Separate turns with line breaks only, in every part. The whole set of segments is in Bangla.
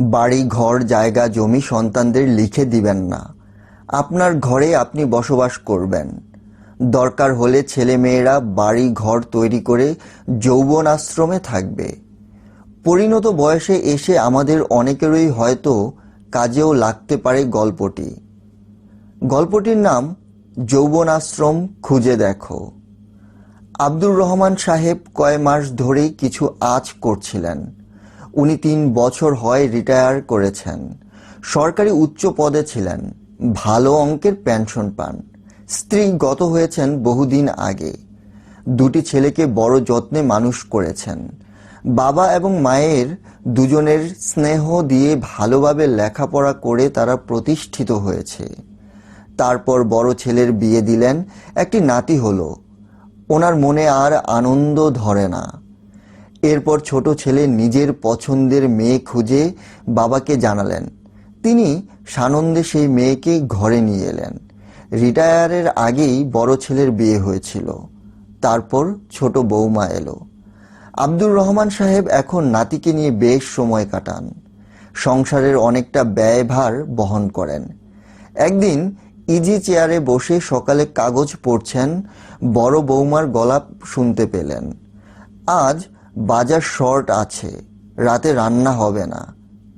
বাড়ি, ঘর, জায়গা, জমি সন্তানদের লিখে দিবেন না। আপনার ঘরে আপনি বসবাস করবেন। দরকার হলে ছেলেমেয়েরা বাড়ি, ঘর তৈরি করে যৌবন আশ্রমে থাকবে। পরিণত বয়সে এসে আমাদের অনেকেরই হয়তো কাজেও লাগতে পারে গল্পটি। গল্পটির নাম, যৌবন আশ্রম খুঁজে দেখো। আব্দুর রহমান সাহেব কয় মাস ধরেই কিছু আজ করছিলেন। উনি তিন বছর হয় রিটায়ার করেছেন। সরকারি উচ্চ পদে ছিলেন, ভালো অঙ্কের পেনশন পান, স্ত্রী গত হয়েছেন বহুদিন আগে। দুটি ছেলেকে বড় যত্নে মানুষ করেছেন। বাবা এবং মায়ের দুজনের স্নেহ দিয়ে ভালোভাবে লেখাপড়া করে তারা প্রতিষ্ঠিত হয়েছে। তারপর বড় ছেলের বিয়ে দিলেন, একটি নাতি হলো। ওনার মনে আর আনন্দ ধরে না। এরপর ছোট ছেলে নিজের পছন্দের মেয়ে খুঁজে বাবাকে জানালেন। তিনি সানন্দে সেই মেয়েকে ঘরে নিয়ে এলেন। রিটায়ারের আগেই বড় ছেলের বিয়ে হয়েছিল। তারপর ছোট বৌমা এলো। আব্দুর রহমান সাহেব এখন নাতিকে নিয়ে বেশ সময় কাটান। সংসারের অনেকটা ব্যয়ভার বহন করেন। একদিন ইজি চেয়ারে বসে সকালে কাগজ পড়ছেন বড় বৌমার গলাপ শুনতে পেলেন। আজ বাজার শর্ট আছে, রাতে রান্না হবে না।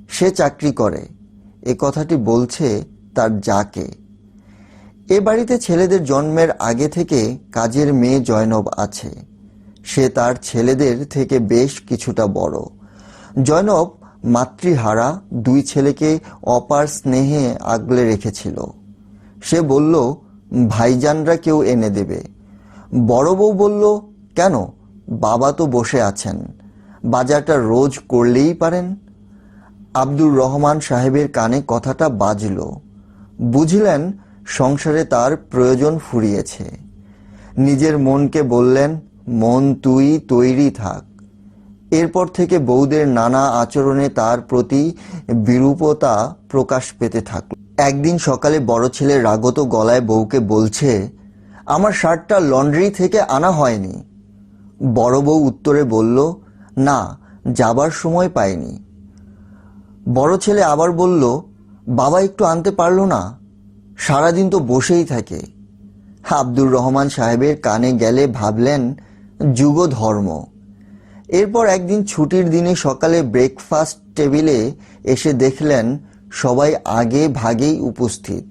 সে চাকরি করে। এ কথাটি বলছে তার যাকে। এ বাড়িতে ছেলেদের জন্মের আগে থেকে কাজের মেয়ে জয়নব আছে। সে তার ছেলেদের থেকে বেশ কিছুটা বড়। জয়নব মাতৃহারা, দুই ছেলেকে অপার স্নেহে আগলে রেখেছিল। সে বলল, ভাইজানরা কেউ এনে দেবে। বড় বউ বলল, কেন? বাবা তো বসে আছেন। বাজারটা রোজ করলেই পারেন। আব্দুর রহমান সাহেবের কানে কথাটা বাজল। বুঝলেন, সংসারে তার প্রয়োজন ফুরিয়েছে। নিজের মনকে বললেন, মন তুই তৈরি থাক। এরপর থেকে বৌদের নানা আচরণে তার প্রতি বিরূপতা প্রকাশ পেতে থাকল। একদিন সকালে বড় ছেলে রাগত গলায় বউকে বলছে, আমার শার্টটা লন্ড্রি থেকে আনা হয়নি। বড় বউ উত্তরে বলল, না, যাবার সময় পাইনি। বড় ছেলে আবার বলল, বাবা একটু আনতে পারল না, সারাদিন তো বসেই থাকে। আব্দুর রহমান সাহেবের কানে গেলে ভাবলেন, যুগ ধর্ম। এরপর একদিন ছুটির দিনে সকালে ব্রেকফাস্ট টেবিলে এসে দেখলেন, সবাই আগে ভাগেই উপস্থিত।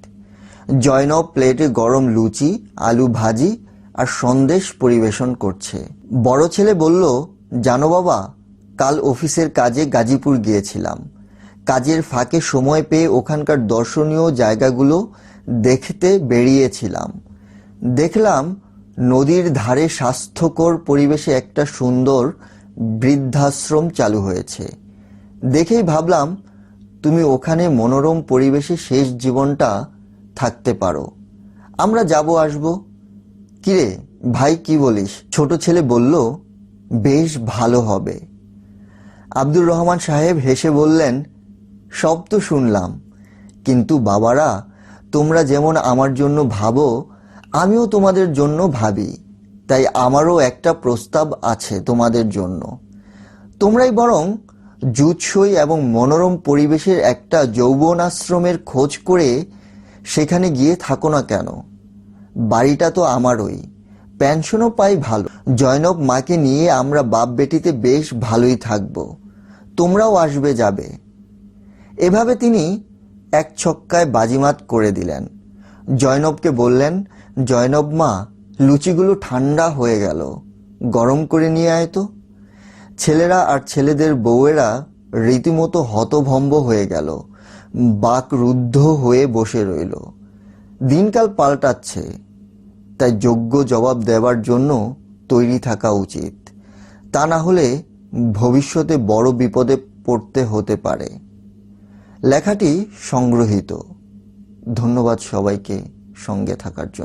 জয়নব প্লেটে গরম লুচি, আলু ভাজি আর সন্দেশ পরিবেশন করছে। বড় ছেলে বলল, জানো বাবা, কাল অফিসের কাজে গাজীপুর গিয়েছিলাম। কাজের ফাঁকে সময় পেয়ে ওখানকার দর্শনীয় জায়গাগুলো দেখতে বেরিয়েছিলাম। দেখলাম নদীর ধারে স্বাস্থ্যকর পরিবেশে একটা সুন্দর বৃদ্ধাশ্রম চালু হয়েছে। দেখেই ভাবলাম, তুমি ওখানে মনোরম পরিবেশে শেষ জীবনটা থাকতে পারো। আমরা যাব, আসব। কিরে, ভাই কি বলিস? ছোট ছেলে বলল, বেশ ভালো হবে। আব্দুর রহমান সাহেব হেসে বললেন, সব তো শুনলাম। কিন্তু বাবারা, তোমরা যেমন আমার জন্য ভাবো, আমিও তোমাদের জন্য ভাবি। তাই আমারও একটা প্রস্তাব আছে তোমাদের জন্য। তোমরাই বরং জুৎসই এবং মনোরম পরিবেশের একটা যৌবন আশ্রমের খোঁজ করে সেখানে গিয়ে থাকো না কেন? বাড়িটা তো আমারই। পেনশনও পাই ভালো। জয়নব মাকে নিয়ে আমরা বাপ বেটিতে বেশ ভালোই থাকব। তোমরাও আসবে যাবে। এভাবে তিনি এক ছক্কায় বাজিমাত করে দিলেন। জয়নবকে বললেন, জয়নব মা, লুচিগুলো ঠান্ডা হয়ে গেল। গরম করে নিয়ে আয় তো। ছেলেরা আর ছেলেদের বউয়েরা রীতিমতো হতভম্ব হয়ে গেল। বাক রুদ্ধ হয়ে বসে রইল। দিনকাল পাল্টাচ্ছে, তাই যোগ্য জবাব দেওয়ার জন্য তৈরি থাকা উচিত। তা না হলে ভবিষ্যতে বড় বিপদে পড়তে হতে পারে। লেখাটি সংগ্রহীত। ধন্যবাদ সবাইকে সঙ্গে থাকার জন্য।